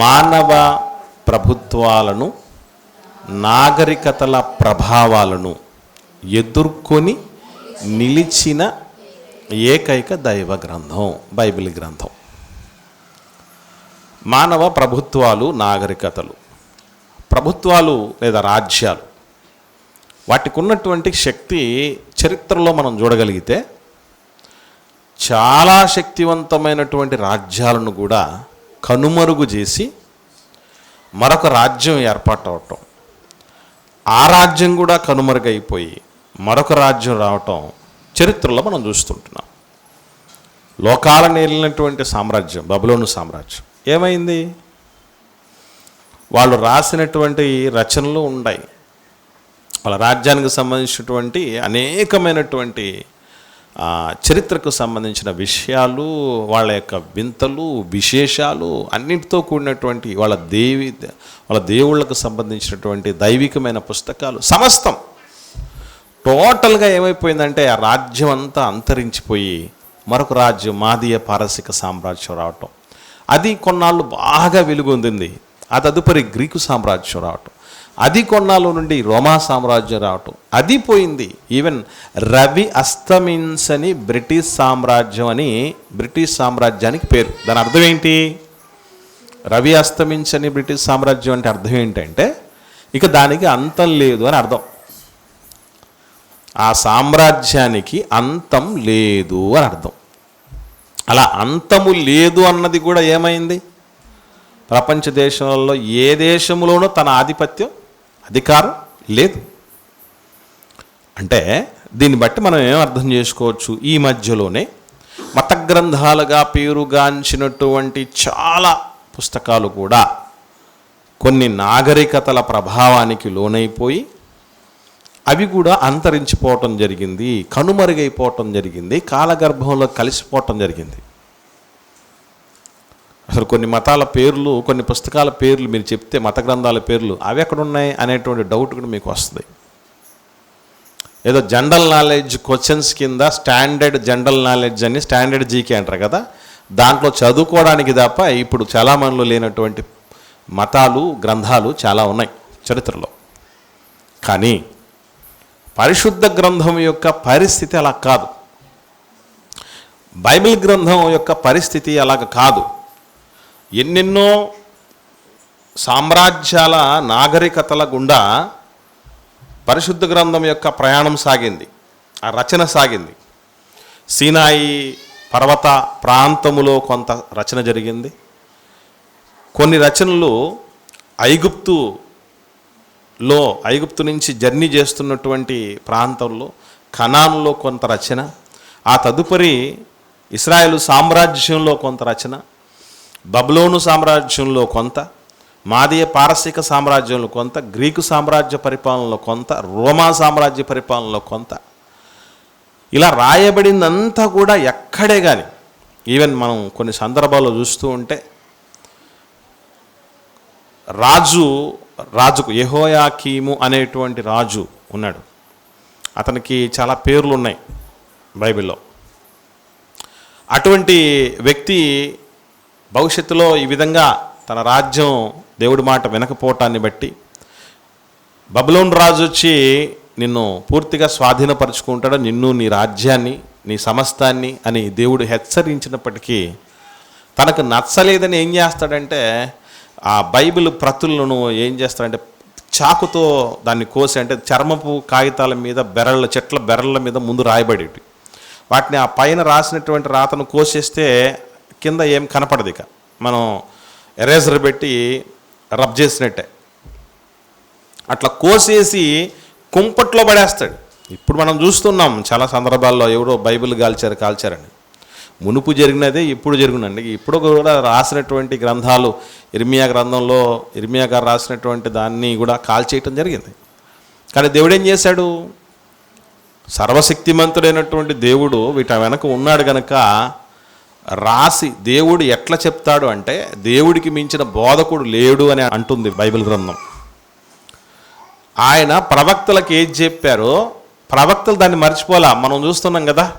మానవ ప్రభుత్వాలను నాగరికతల ప్రభావాలను ఎదుర్కొని నిలిచిన ఏకైక దైవ గ్రంథం బైబిల్ గ్రంథం. మానవ ప్రభుత్వాలు నాగరికతలు ప్రభుత్వాలు లేదా రాజ్యాలు వాటికి ఉన్నటువంటి శక్తి చరిత్రలో మనం చూడగలిగితే చాలా శక్తివంతమైనటువంటి రాజ్యాలను కూడా కనుమరుగు చేసి మరొక రాజ్యం ఏర్పాటు అవటం ఆ రాజ్యం కూడా కనుమరుగైపోయి మరొక రాజ్యం రావటం చరిత్రలో మనం చూస్తుంటున్నాం. లోకాలను వెళ్ళినటువంటి సామ్రాజ్యం బబులోను సామ్రాజ్యం. ఏమైంది? వాళ్ళు రాసినటువంటి రచనలు ఉన్నాయి వాళ్ళ రాజ్యానికి సంబంధించినటువంటి అనేకమైనటువంటి చరిత్రకు సంబంధించిన విషయాలు వాళ్ళ యొక్క వింతలు విశేషాలు అన్నింటితో కూడినటువంటి వాళ్ళ దేవి వాళ్ళ దేవుళ్ళకు సంబంధించినటువంటి దైవికమైన పుస్తకాలు సమస్తం. టోటల్గా ఏమైపోయిందంటే ఆ రాజ్యం అంతా అంతరించిపోయి మరొక రాజ్యం మాదీయ పారసిక సామ్రాజ్యం రావటం. అది కొన్నాళ్ళు బాగా వెలుగొందింది. ఆ తదుపరి గ్రీకు సామ్రాజ్యం రావటం. అది కొన్నాళ్ళ నుండి రోమా సామ్రాజ్యం రావటం. అది పోయింది. ఈవెన్ రవి అస్తమించని బ్రిటిష్ సామ్రాజ్యం అని బ్రిటిష్ సామ్రాజ్యానికి పేరు. దాని అర్థం ఏంటి? రవి అస్తమించని బ్రిటిష్ సామ్రాజ్యం అంటే అర్థం ఏంటంటే ఇక దానికి అంతం లేదు అని అర్థం. ఆ సామ్రాజ్యానికి అంతం లేదు అని అర్థం. అలా అంతము లేదు అన్నది కూడా ఏమైంది? ప్రపంచ దేశాలలో ఏ దేశంలోనూ తన ఆధిపత్యం అధికారం లేదు. అంటే దీన్ని బట్టి మనం ఏం అర్థం చేసుకోవచ్చు? ఈ మధ్యలోనే మత గ్రంథాలుగా పేరుగాంచినటువంటి చాలా పుస్తకాలు కూడా కొన్ని నాగరికతల ప్రభావానికి లోనైపోయి అవి కూడా అంతరించిపోవటం జరిగింది కనుమరుగైపోవటం జరిగింది కాలగర్భంలో కలిసిపోవటం జరిగింది. మరి కొన్ని మతాల పేర్లు కొన్ని పుస్తకాల పేర్లు మీరు చెప్తే మత గ్రంథాల పేర్లు అవి ఎక్కడ ఉన్నాయి అనేటువంటి డౌట్ కూడా మీకు వస్తుంది. ఏదో జనరల్ నాలెడ్జ్ క్వశ్చన్స్ కింద స్టాండర్డ్ జనరల్ నాలెడ్జ్ అని స్టాండర్డ్ జీకే అంటారు కదా దాంట్లో చదువుకోవడానికి తప్ప ఇప్పుడు చాలామందిలో లేనటువంటి మతాలు గ్రంథాలు చాలా ఉన్నాయి చరిత్రలో. కానీ పరిశుద్ధ గ్రంథం యొక్క పరిస్థితి అలా కాదు. బైబిల్ గ్రంథం యొక్క పరిస్థితి అలాగ కాదు. ఎన్నెన్నో సామ్రాజ్యాల నాగరికతల గుండా పరిశుద్ధ గ్రంథం యొక్క ప్రయాణం సాగింది. ఆ రచన సాగింది. సీనాయి పర్వత ప్రాంతములో కొంత రచన జరిగింది. కొన్ని రచనలు ఐగుప్తులో ఐగుప్తు నుంచి జర్నీ చేస్తున్నటువంటి ప్రాంతంలో కనాన్లో కొంత రచన ఆ తదుపరి ఇస్రాయేలు సామ్రాజ్యంలో కొంత రచన బబులోను సామ్రాజ్యంలో కొంత మాదీయ పారసీక సామ్రాజ్యంలో కొంత గ్రీకు సామ్రాజ్య పరిపాలనలో కొంత రోమా సామ్రాజ్య పరిపాలనలో కొంత. ఇలా రాయబడిందంతా కూడా ఎక్కడే కానీ ఈవెన్ మనం కొన్ని సందర్భాల్లో చూస్తూ ఉంటే రాజు రాజుకు యహోయాకీము అనేటువంటి రాజు ఉన్నాడు. అతనికి చాలా పేర్లు ఉన్నాయి బైబిల్లో. అటువంటి వ్యక్తి భవిష్యత్తులో ఈ విధంగా తన రాజ్యం దేవుడి మాట వినకపోవటాన్ని బట్టి బబులోన్ రాజు వచ్చి నిన్ను పూర్తిగా స్వాధీనపరుచుకుంటాడు నిన్ను నీ రాజ్యాన్ని నీ సమస్తాన్ని అని దేవుడు హెచ్చరించినప్పటికీ తనకు నచ్చలేదని ఏం చేస్తాడంటే ఆ బైబిల్ ప్రతులను ఏం చేస్తాడంటే చాకుతో దాన్ని కోసి అంటే చర్మపు కాగితాల మీద బెరళ్ళ చెట్ల బెరళ్ళ మీద ముందు రాయబడేటి వాటిని ఆ పైన రాసినటువంటి రాతను కోసేస్తే కింద ఏం కనపడదు ఇక. మనం ఎరేజర్ పెట్టి రబ్ చేసినట్టే. అట్లా కోసేసి కుంపట్లో పడేస్తాడు. ఇప్పుడు మనం చూస్తున్నాం చాలా సందర్భాల్లో ఎవరో బైబిల్ కాల్చారు కాల్చారని. మునుపు జరిగినదే ఇప్పుడు జరిగినండి ఇప్పుడు కూడా రాసినటువంటి గ్రంథాలు ఇర్మియా గ్రంథంలో ఇర్మియా గారు రాసినటువంటి దాన్ని కూడా కాల్చేయటం జరిగింది. కానీ దేవుడు ఏం చేశాడు? సర్వశక్తిమంతుడైనటువంటి దేవుడు వీట వెనక ఉన్నాడు కనుక రాసి దేవుడు ఎట్లా చెప్తాడు అంటే దేవుడికి మించిన బోధకుడు లేడు అని అంటుంది బైబిల్ గ్రంథం. ఆయన ప్రవక్తలకు ఏది చెప్పారో ప్రవక్తలు దాన్ని మర్చిపోలా. మనం చూస్తున్నాం కదా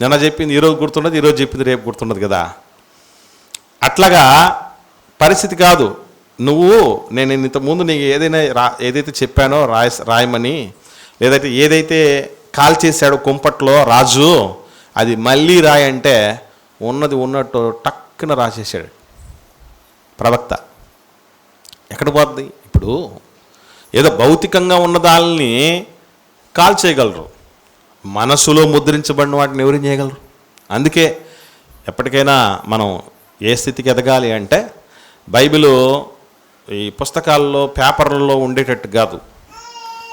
నిన్న చెప్పింది ఈరోజు గుర్తున్నది ఈరోజు చెప్పింది రేపు గుర్తున్నది కదా. అట్లాగా పరిస్థితి కాదు. నువ్వు నేను ఇంతకుముందు నీకు ఏదైనా రా ఏదైతే చెప్పానో రాయ రాయమని లేదైతే ఏదైతే కాల్ చేశాడో కుంపట్లో రాజు అది మళ్ళీ రాయంటే ఉన్నది ఉన్నట్టు టక్కున రాసేసాడు ప్రవక్త. ఎక్కడ పోద్ది? ఇప్పుడు ఏదో భౌతికంగా ఉన్న దానిని కాల్ చేయగలరు. మనసులో ముద్రించబడిన వాటిని ఎవరు చేయగలరు? అందుకే ఎప్పటికైనా మనం ఏ స్థితికి ఎదగాలి అంటే బైబిల్ ఈ పుస్తకాల్లో పేపర్లలో ఉండేటట్టు కాదు.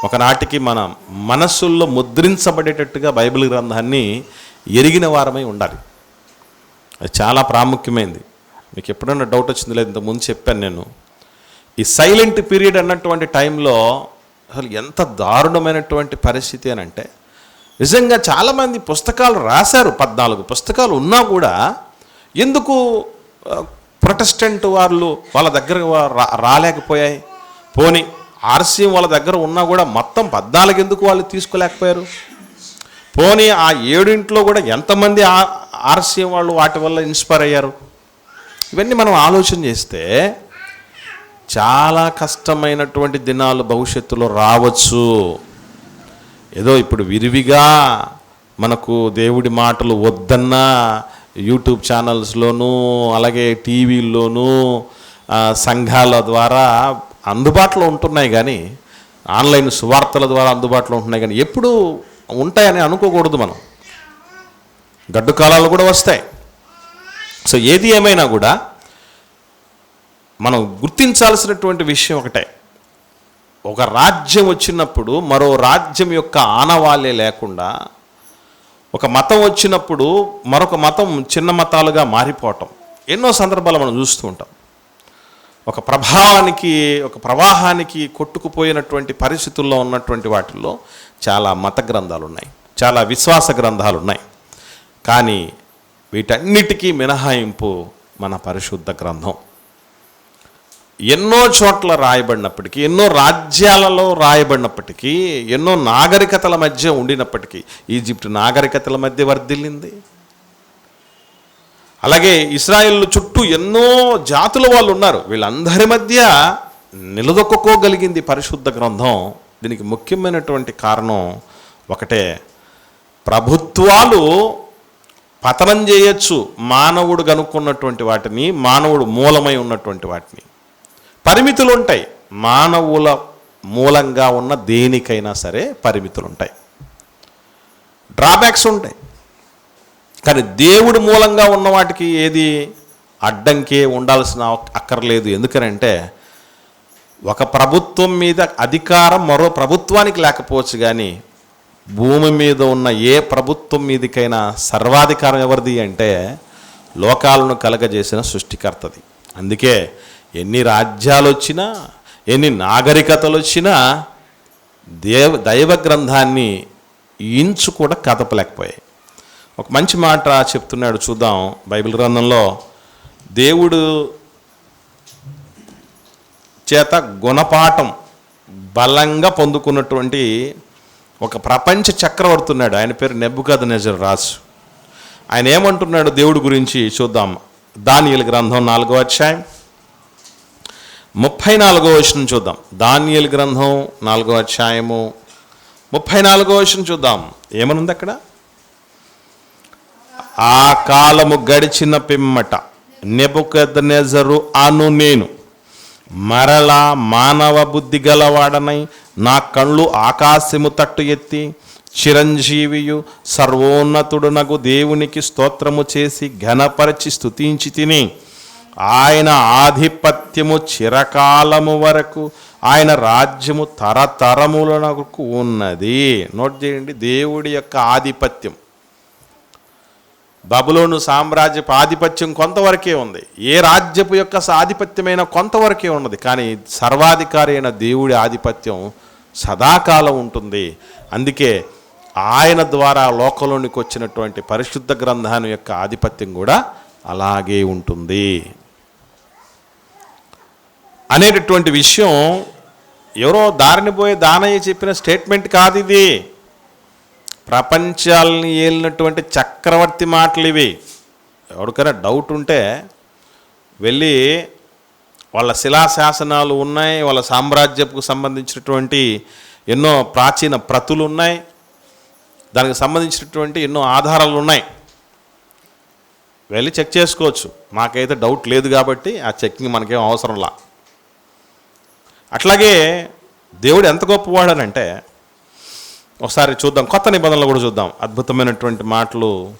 ఒకనాటికి మన మనస్సుల్లో ముద్రించబడేటట్టుగా బైబిల్ గ్రంథాన్ని ఎరిగిన వారమై ఉండాలి. అది చాలా ప్రాముఖ్యమైనది మీకు ఎప్పుడైనా డౌట్ వచ్చింది లేదు ఇంతకుముందు చెప్పాను నేను. ఈ సైలెంట్ పీరియడ్ అన్నటువంటి టైంలో అసలు ఎంత దారుణమైనటువంటి పరిస్థితి అని అంటే నిజంగా చాలామంది పుస్తకాలు రాశారు పద్నాలుగు పుస్తకాలు ఉన్నా కూడా ఎందుకు ప్రొటెస్టెంట్ వాళ్ళు వాళ్ళ దగ్గర రాలేకపోయాయి? పోని ఆర్సీఎం వాళ్ళ దగ్గర ఉన్నా కూడా మొత్తం పద్నాలుగు ఎందుకు వాళ్ళు తీసుకోలేకపోయారు? పోనీ ఆ ఏడింట్లో కూడా ఎంతమంది ఆ- ఆర్సీఎం వాళ్ళు వాటి వల్ల ఇన్స్పైర్ అయ్యారు. ఇవన్నీ మనం ఆలోచన చేస్తే చాలా కష్టమైనటువంటి దినాలు భవిష్యత్తులో రావచ్చు. ఏదో ఇప్పుడు విరివిగా మనకు దేవుడి మాటలు వద్దన్నా యూట్యూబ్ ఛానల్స్లోనూ అలాగే టీవీల్లోనూ సంఘాల ద్వారా అందుబాటులో ఉంటున్నాయి కానీ ఆన్లైన్ సువార్తల ద్వారా అందుబాటులో ఉంటున్నాయి కానీ ఎప్పుడు ఉంటాయని అనుకోకూడదు మనం. గడ్డు కాలాలు కూడా వస్తాయి. సో ఏది ఏమైనా కూడా మనం గుర్తించాల్సినటువంటి విషయం ఒకటే. ఒక రాజ్యం వచ్చినప్పుడు మరో రాజ్యం యొక్క ఆనవాళ్ళే లేకుండా ఒక మతం వచ్చినప్పుడు మరొక మతం చిన్న మతాలుగా మారిపోవటం. ఎన్నో సందర్భాలు మనం చూస్తూ ఉంటాం. ఒక ప్రభావానికి ఒక ప్రవాహానికి కొట్టుకుపోయినటువంటి పరిస్థితుల్లో ఉన్నటువంటి వాటిల్లో చాలా మత గ్రంథాలు ఉన్నాయి చాలా విశ్వాస గ్రంథాలు ఉన్నాయి కానీ వీటన్నిటికీ మినహాయింపు మన పరిశుద్ధ గ్రంథం. ఎన్నో చోట్ల రాయబడినప్పటికీ ఎన్నో రాజ్యాలలో రాయబడినప్పటికీ ఎన్నో నాగరికతల మధ్య ఉండినప్పటికీ ఈజిప్ట్ నాగరికతల మధ్య వర్ధిల్లింది. అలాగే ఇస్రాయిల్ చుట్టూ ఎన్నో జాతుల వాళ్ళు ఉన్నారు. వీళ్ళందరి మధ్య నిలదొక్కుకోగలిగింది పరిశుద్ధ గ్రంథం. దీనికి ముఖ్యమైనటువంటి కారణం ఒకటే ప్రభుత్వాలు పతనం చేయొచ్చు మానవుడు కనుక్కున్నటువంటి వాటిని మానవుడు మూలమై ఉన్నటువంటి వాటిని. పరిమితులు ఉంటాయి మానవుల మూలంగా ఉన్న దేనికైనా సరే పరిమితులు ఉంటాయి డ్రాబ్యాక్స్ ఉంటాయి. కానీ దేవుడు మూలంగా ఉన్న వాటికి ఏది? అడ్డంకే ఉండాల్సిన అక్కర్లేదు. ఎందుకనంటే ఒక ప్రభుత్వం మీద అధికారం మరో ప్రభుత్వానికి లేకపోవచ్చు కానీ భూమి మీద ఉన్న ఏ ప్రభుత్వం మీదకైనా సర్వాధికారం ఎవరిది అంటే లోకాలను కలగజేసిన సృష్టికర్తది. అందుకే ఎన్ని రాజ్యాలు వచ్చినా ఎన్ని నాగరికతలు వచ్చినా దేవ దైవ గ్రంథాన్ని ఇంచు కూడా కదపలేకపోయాయి. ఒక మంచి మాట చెప్తున్నాడు చూద్దాం బైబిల్ గ్రంథంలో. దేవుడు చేత గుణపాఠం బలంగా పొందుకున్నటువంటి ఒక ప్రపంచ చక్రవర్తి ఉన్నాడు ఆయన పేరు నెబ్బుకథ నెజర్ రాజు. ఆయన ఏమంటున్నాడు దేవుడి గురించి చూద్దాం. దానియల గ్రంథం నాలుగో అధ్యాయం ముప్పై నాలుగో వచనం చూద్దాం. దానియల గ్రంథం నాలుగో అధ్యాయము ముప్పై నాలుగో వచనం చూద్దాం. ఏమనుంది అక్కడ? ఆ కాలము గడిచిన పిమ్మట నెబుకద్నెజరు అను నేను మరలా మానవ బుద్ధి గలవాడనై నా కళ్ళు ఆకాశము తట్టు ఎత్తి చిరంజీవియు సర్వోన్నతుడునగు దేవునికి స్తోత్రము చేసి ఘనపరచి స్తుతించి తిని ఆయన ఆధిపత్యము చిరకాలము వరకు ఆయన రాజ్యము తరతరములకు ఉన్నది. నోట్ చేయండి దేవుడి యొక్క ఆధిపత్యం. బబులోను సామ్రాజ్యపు ఆధిపత్యం కొంతవరకే ఉంది. ఏ రాజ్యపు యొక్క ఆధిపత్యమైన కొంతవరకే ఉన్నది. కానీ సర్వాధికారి అయిన దేవుడి ఆధిపత్యం సదాకాలం ఉంటుంది. అందుకే ఆయన ద్వారా లోకంలోనికి వచ్చినటువంటి పరిశుద్ధ గ్రంథాన్ని యొక్క ఆధిపత్యం కూడా అలాగే ఉంటుంది. అనేటటువంటి విషయం ఎవరో దారిని పోయే దానయ్య చెప్పిన స్టేట్మెంట్ కాదు ఇది. ప్రపంచాలని ఏలినటువంటి చక్రవర్తి మాటలు ఇవి. ఎవరికైనా డౌట్ ఉంటే వెళ్ళి వాళ్ళ శిలాశాసనాలు ఉన్నాయి వాళ్ళ సామ్రాజ్యపు సంబంధించినటువంటి ఎన్నో ప్రాచీన ప్రతులు ఉన్నాయి దానికి సంబంధించినటువంటి ఎన్నో ఆధారాలు ఉన్నాయి. వెళ్ళి చెక్ చేసుకోవచ్చు. మాకైతే డౌట్ లేదు కాబట్టి ఆ చెక్కింగ్ మనకేం అవసరంలా అట్లాగే దేవుడు ఎంత గొప్పవాడనంటే ఒకసారి చూద్దాం. కొత్త నిబంధనలు కూడా చూద్దాం. అద్భుతమైనటువంటి మాటలు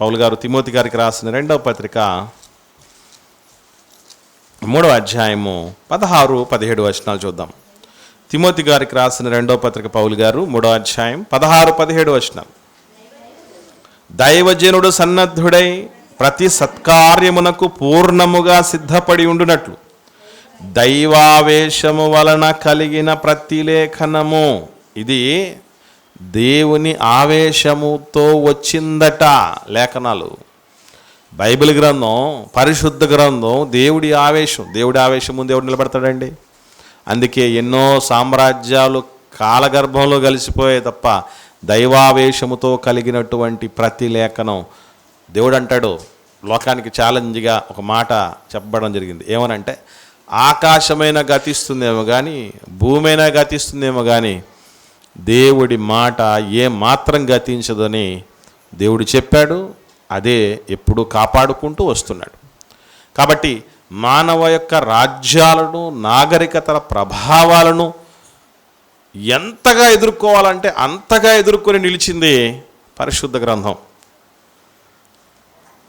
పౌలు గారు తిమోతి గారికి రాసిన రెండవ పత్రిక మూడవ అధ్యాయము పదహారు పదిహేడు వచనాలు చూద్దాం. తిమోతి గారికి రాసిన రెండవ పత్రిక పౌలు గారు మూడవ అధ్యాయం పదహారు పదిహేడు వచనాలు దైవజనుడు సన్నద్ధుడై ప్రతి సత్కార్యమునకు పూర్ణముగా సిద్ధపడి ఉండునట్లు. దైవావేశము వలన కలిగిన ప్రతిలేఖనము ఇది దేవుని ఆవేశముతో వచ్చిందట లేఖనాలు. బైబిల్ గ్రంథం పరిశుద్ధ గ్రంథం దేవుడి ఆవేశం. దేవుడి ఆవేశం ముందు ఎవడు నిలబడతాడండి? అందుకే ఎన్నో సామ్రాజ్యాలు కాలగర్భంలో కలిసిపోయాయి తప్ప దైవావేశముతో కలిగినటువంటి ప్రతి లేఖనం దేవుడు అంటాడు లోకానికి ఛాలెంజ్గా ఒక మాట చెప్పడం జరిగింది. ఏమనంటే ఆకాశమైన గతిస్తుందేమో కానీ భూమైనా గతిస్తుందేమో కానీ దేవుడి మాట ఏ మాత్రం గతించదని దేవుడు చెప్పాడు అదే ఎప్పుడు కాపాడుకుంటూ వస్తున్నాడు. కాబట్టి మానవ యొక్క రాజ్యాలను నాగరికతల ప్రభావాలను ఎంతగా ఎదుర్కోవాలంటే అంతగా ఎదుర్కొని నిలిచింది పరిశుద్ధ గ్రంథం.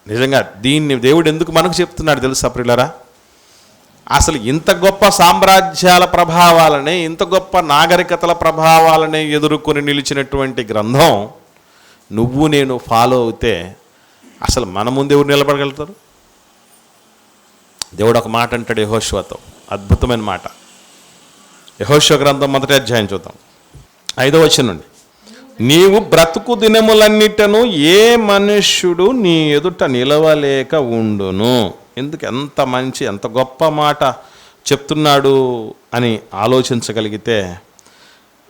నిజంగా దీన్ని దేవుడు ఎందుకు మనకు చెప్తున్నాడు తెలుసా ప్రిలరా అసలు ఇంత గొప్ప సామ్రాజ్యాల ప్రభావాలని ఇంత గొప్ప నాగరికతల ప్రభావాలని ఎదుర్కొని నిలిచినటువంటి గ్రంథం నువ్వు నేను ఫాలో అవుతే అసలు మన ముందు ఎవరు నిలబడగలుగుతారు? దేవుడు ఒక మాట అంటాడు యహోశ్వతో అద్భుతమైన మాట. యహోశ్వ గ్రంథం మొదటి అధ్యాయం చూద్దాం. ఐదో వచ్చిన నుండి. నీవు బ్రతుకు దినములన్నిటను ఏ మనుష్యుడు నీ ఎదుట నిలవలేక ఉండును. ఎందుకు ఎంత మంచి ఎంత గొప్ప మాట చెప్తున్నాడు అని ఆలోచించగలిగితే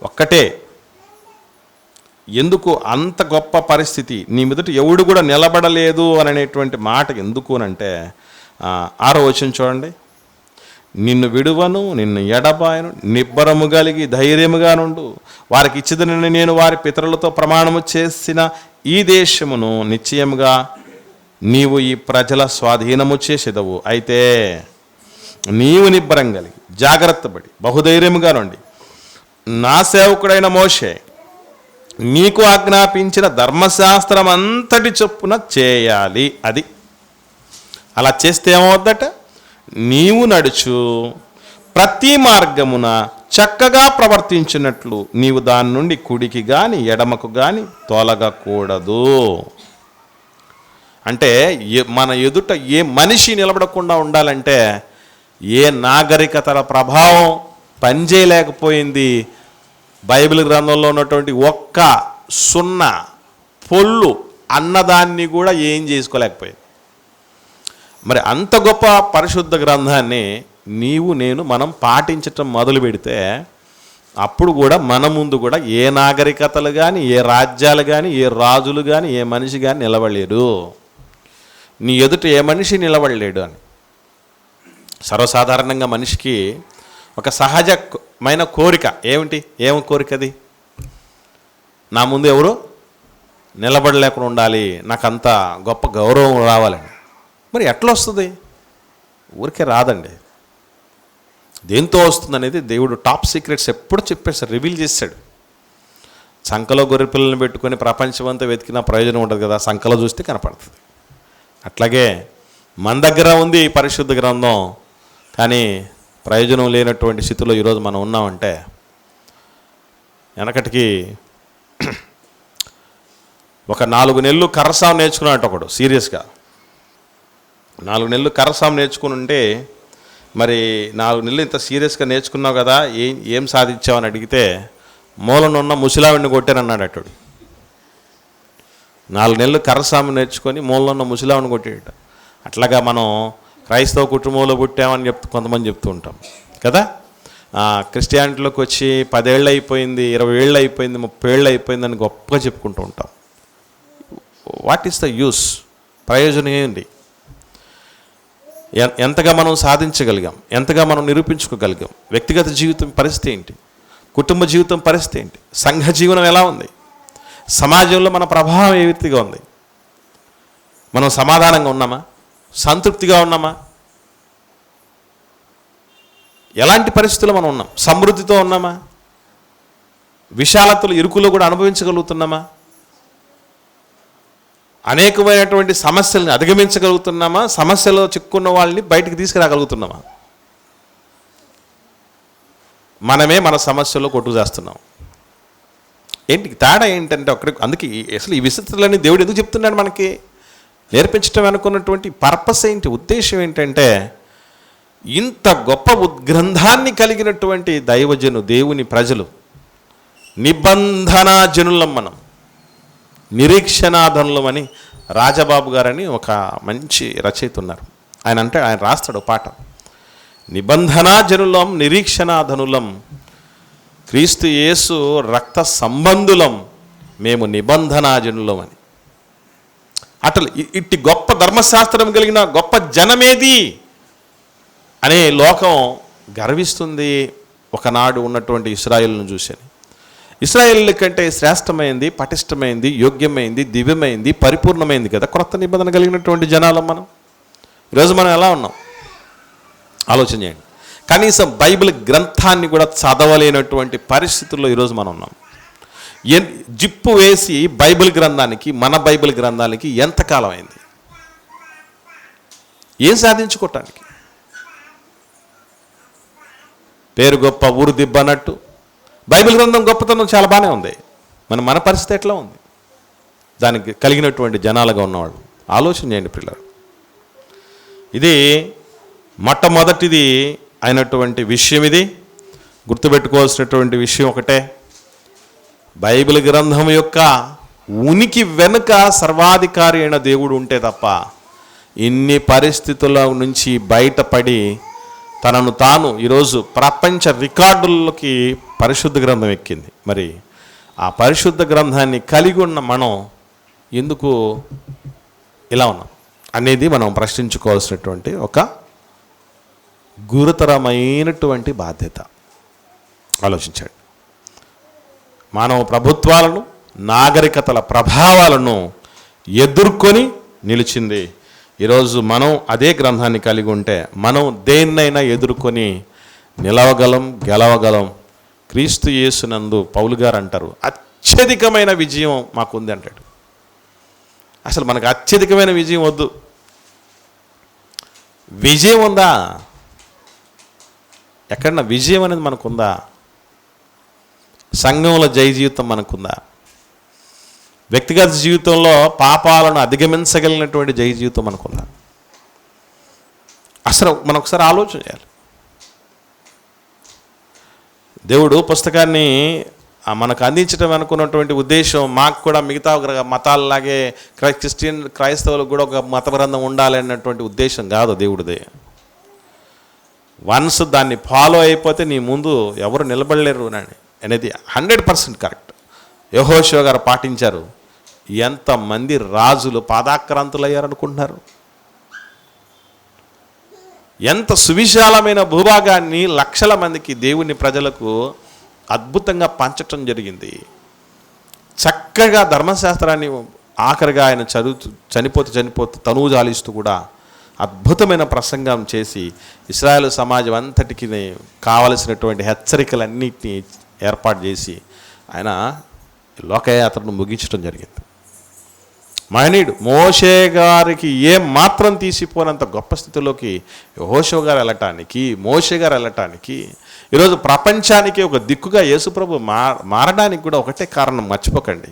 ఒక్కటే ఎందుకు అంత గొప్ప పరిస్థితి? నీ మీదట ఎవడు కూడా నిలబడలేదు అని అనేటువంటి మాట ఎందుకు అంటే ఆరో వచ్చిన చూడండి. నిన్ను విడువను నిన్ను ఎడబాయను నిబ్బరము కలిగి ధైర్యముగా నుండు. వారికి ఇచ్చిదని నేను వారి పితరులతో ప్రమాణము చేసిన ఈ దేశమును నిశ్చయముగా నీవు ఈ ప్రజల స్వాధీనము చేసేదవు. అయితే నీవు నిబ్బరం కలిగి జాగ్రత్త పడి బహుధైర్యముగా నుండి నా సేవకుడైన మోషే నీకు ఆజ్ఞాపించిన ధర్మశాస్త్రం అంతటి చొప్పున చేయాలి అది. అలా చేస్తే ఏమవుద్దట నీవు నడుచు ప్రతి మార్గమున చక్కగా ప్రవర్తించినట్లు నీవు దాని నుండి కుడికి గాని ఎడమకు గాని తొలగకూడదు. అంటే మన ఎదుట ఏ మనిషి నిలబడకుండా ఉండాలంటే ఏ నాగరికతల ప్రభావం పనిచేయలేకపోయింది. బైబిల్ గ్రంథంలో ఉన్నటువంటి ఒక్క సున్నా పొల్లు అన్నదాన్ని కూడా ఏం చేసుకోలేకపోయింది. మరి అంత గొప్ప పరిశుద్ధ గ్రంథాన్ని నీవు నేను మనం పాటించటం మొదలు పెడితే అప్పుడు కూడా మన ముందు కూడా ఏ నాగరికతలు కానీ ఏ రాజ్యాలు కానీ ఏ రాజులు కానీ ఏ మనిషి కానీ నిలబడలేరు. నీ ఎదుట ఏ మనిషి నిలబడలేడు అని. సర్వసాధారణంగా మనిషికి ఒక సహజమైన కోరిక. ఏమిటి? ఏం కోరిక అది? నా ముందు ఎవరు నిలబడలేకుండా ఉండాలి. నాకు అంత గొప్ప గౌరవం రావాలని. మరి ఎట్లా వస్తుంది? ఊరికే రాదండి. దేంతో వస్తుంది అనేది దేవుడు టాప్ సీక్రెట్స్ ఎప్పుడు చెప్పేశాడు రివీల్ చేశాడు. సంఖలో గొర్రె పిల్లల్ని పెట్టుకొని ప్రపంచమంతా వెతికిన ప్రయోజనం ఉండదు కదా సంఖలో చూస్తే కనపడుతుంది. అట్లాగే మన దగ్గర ఉంది ఈ పరిశుద్ధ గ్రంథం కానీ ప్రయోజనం లేనటువంటి స్థితిలో ఈరోజు మనం ఉన్నామంటే వెనకటికి ఒక నాలుగు నెలలు కర్రసాం నేర్చుకున్నాడు ఒకడు సీరియస్గా. నాలుగు నెలలు కర్రసాం నేర్చుకుని ఉంటే మరి నాలుగు నెలలు ఇంత సీరియస్గా నేర్చుకున్నావు కదా ఏం ఏం సాధించావని అడిగితే మూలనున్న ముసిలావిడిని కొట్టానన్నాడు అటుడు. నాలుగు నెలలు కర్రసాము నేర్చుకొని ఉన్న ముసలామని కొట్టాడట అట్లాగా మనం క్రైస్తవ కుటుంబంలో పుట్టామని చెప్తూ కొంతమంది చెప్తూ ఉంటాం. కదా? క్రిస్టియానిటీలోకి వచ్చి పదేళ్ళు అయిపోయింది ఇరవై ఏళ్ళు అయిపోయింది ముప్పై ఏళ్ళు అయిపోయింది అని గొప్పగా చెప్పుకుంటూ ఉంటాం. వాట్ ఈస్ ద యూస్ ప్రయోజనం ఏంటి? ఎంతగా మనం సాధించగలిగాం? ఎంతగా మనం నిరూపించుకోగలిగాం? వ్యక్తిగత జీవితం పరిస్థితి ఏంటి? కుటుంబ జీవితం పరిస్థితి ఏంటి? సంఘ జీవనం ఎలా ఉంది? సమాజంలో మన ప్రభావం ఏ రీతిగా ఉంది? మనం సమాధానంగా ఉన్నామా? సంతృప్తిగా ఉన్నామా? ఎలాంటి పరిస్థితుల్లో మనం ఉన్నాం? సమృద్ధితో ఉన్నామా? విశాలతలు ఇరుకులో కూడా అనుభవించగలుగుతున్నామా? అనేకమైనటువంటి సమస్యలను అధిగమించగలుగుతున్నామా? సమస్యలో చిక్కున్న వాళ్ళని బయటికి తీసుకురాగలుగుతున్నామా? మనమే మన సమస్యలో కొట్టు చేస్తున్నాం ఏంటి తేడా ఏంటంటే ఒకటి అందుకే అసలు ఈ విచిత్రాలని దేవుడు ఎందుకు చెప్తున్నాడు మనకి? నేర్పించడం అనుకున్నటువంటి పర్పస్ ఏంటి ఉద్దేశం ఏంటంటే ఇంత గొప్ప ఉద్గ్రంథాన్ని కలిగినటువంటి దైవజను దేవుని ప్రజలు నిబంధనా జనులం మనం నిరీక్షణాధనులం అని రాజబాబు గారని ఒక మంచి రచయిత ఉన్నారు. ఆయన అంటే ఆయన రాస్తాడు పాట. నిబంధనా జనులం నిరీక్షణాధనులం క్రీస్తు యేసు రక్త సంబంధులం మేము నిబంధనాజనులం అని అటలు ఇట్టి గొప్ప ధర్మశాస్త్రం కలిగిన గొప్ప జనమేది అనే లోకం గర్విస్తుంది. ఒకనాడు ఉన్నటువంటి ఇస్రాయిల్ను చూశాను. ఇస్రాయిల్ కంటే శ్రేష్టమైంది పటిష్టమైంది యోగ్యమైంది దివ్యమైంది పరిపూర్ణమైంది కదా క్రొత్త నిబంధన కలిగినటువంటి జనాలం మనం. ఈరోజు మనం ఎలా ఉన్నాం? ఆలోచన చేయండి. కనీసం బైబిల్ గ్రంథాన్ని కూడా చదవలేనటువంటి పరిస్థితుల్లో ఈరోజు మనం ఉన్నాం. ఎన్ జిప్పు వేసి బైబిల్ గ్రంథానికి మన బైబిల్ గ్రంథానికి ఎంతకాలం అయింది ఏం సాధించుకోవటానికి? పేరు గొప్ప ఊరు దిబ్బ అన్నట్టు. బైబిల్ గ్రంథం గొప్పతనం చాలా బాగానే ఉంది. మన మన పరిస్థితి ఎట్లా ఉంది? దానికి కలిగినటువంటి జనాలుగా ఉన్నవాళ్ళు ఆలోచన చేయండి పిల్లలు ఇది మొట్టమొదటిది అయినటువంటి విషయం ఇది. గుర్తుపెట్టుకోవాల్సినటువంటి విషయం ఒకటే. బైబిల్ గ్రంథం యొక్క ఉనికి వెనుక సర్వాధికారి అయిన దేవుడు ఉంటే తప్ప ఇన్ని పరిస్థితుల నుంచి బయటపడి తనను తాను ఈరోజు ప్రపంచ రికార్డుల్లోకి పరిశుద్ధ గ్రంథం ఎక్కింది. మరి ఆ పరిశుద్ధ గ్రంథాన్ని కలిగి ఉన్న మనం ఎందుకు ఇలా ఉన్నాం? అనేది మనం ప్రశ్నించుకోవాల్సినటువంటి ఒక గురుతరమైనటువంటి బాధ్యత. ఆలోచించాడు. మానవ ప్రభుత్వాలను నాగరికతల ప్రభావాలను ఎదుర్కొని నిలిచింది. ఈరోజు మనం అదే గ్రంథాన్ని కలిగి ఉంటే మనం దేన్నైనా ఎదుర్కొని నిలవగలం గెలవగలం. క్రీస్తు యేసునందు పౌలు గారు అంటారు అత్యధికమైన విజయం మాకుంది అంటాడు. అసలు మనకు అత్యధికమైన విజయం వద్దు. విజయం ఉందా? ఎక్కడన్నా విజయం అనేది మనకుందా? సంఘంలో జయ జీవితం మనకుందా? వ్యక్తిగత జీవితంలో పాపాలను అధిగమించగలిగినటువంటి జయ జీవితం మనకుందా? అసలు మనం ఒకసారి ఆలోచన చేయాలి. దేవుడు పుస్తకాన్ని మనకు అందించడం అనుకున్నటువంటి ఉద్దేశం మాకు కూడా మిగతా గ్ర- మతాలలాగే క్రై క్రిస్టియన్ క్రైస్తవులకు కూడా ఒక మత గ్రంథం ఉండాలి అన్నటువంటి ఉద్దేశం కాదు దేవుడిదే. వన్స్ దాన్ని ఫాలో అయిపోతే నీ ముందు ఎవరు నిలబడలేరు అని అనేది హండ్రెడ్ పర్సెంట్ కరెక్ట్ యహోశివ గారు పాటించారు. ఎంతమంది రాజులు పాదాక్రాంతులు అయ్యారనుకుంటున్నారు ఎంత సువిశాలమైన భూభాగాన్ని లక్షల మందికి దేవుని ప్రజలకు అద్భుతంగా పంచటం జరిగింది. చక్కగా ధర్మశాస్త్రాన్ని ఆఖరిగా ఆయన చదువుతూ చనిపోతూ చనిపోతూ తనువు జాలిస్తూ కూడా అద్భుతమైన ప్రసంగం చేసి ఇస్రాయల్ సమాజం అంతటికి కావలసినటువంటి హెచ్చరికలన్నిటిని ఏర్పాటు చేసి ఆయన లోకయాత్రను ముగించడం జరిగింది. మహనీయుడు మోషే గారికి ఏం మాత్రం తీసిపోనంత గొప్ప స్థితిలోకి హోషో గారు వెళ్ళటానికి మోషే గారు వెళ్ళటానికి ఈరోజు ప్రపంచానికి ఒక దిక్కుగా యేసుప్రభు మారడానికి కూడా ఒకటే కారణం మర్చిపోకండి.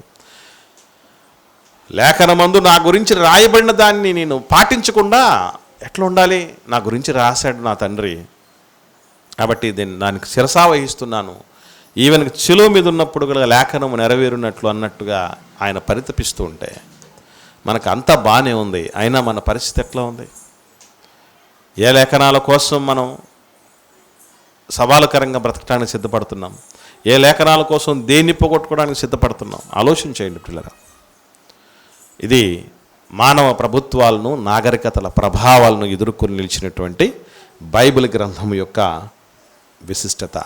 లేఖనమందు నా గురించి రాయబడిన దాన్ని నేను పాటించకుండా ఎట్లా ఉండాలి? నా గురించి రాశాడు నా తండ్రి. కాబట్టి దీన్ని దానికి శిరసా వహిస్తున్నాను. ఈవెన్ చెలువ మీద ఉన్నప్పుడు కూడా లేఖనము నెరవేరునట్లు అన్నట్టుగా ఆయన పరితపిస్తూ ఉంటే మనకు అంతా బాగానే ఉంది. అయినా మన పరిస్థితి ఎట్లా ఉంది? ఏ లేఖనాల కోసం మనం సవాలుకరంగా బ్రతకడానికి సిద్ధపడుతున్నాం? ఏ లేఖనాల కోసం దేన్ని పోగొట్టుకోవడానికి సిద్ధపడుతున్నాం? ఆలోచన చేయండి పిల్లరా. ఇది మానవ ప్రభుత్వాలను నాగరికతల ప్రభావాలను ఎదుర్కొని నిలిచినటువంటి బైబిల్ గ్రంథం యొక్క విశిష్టత.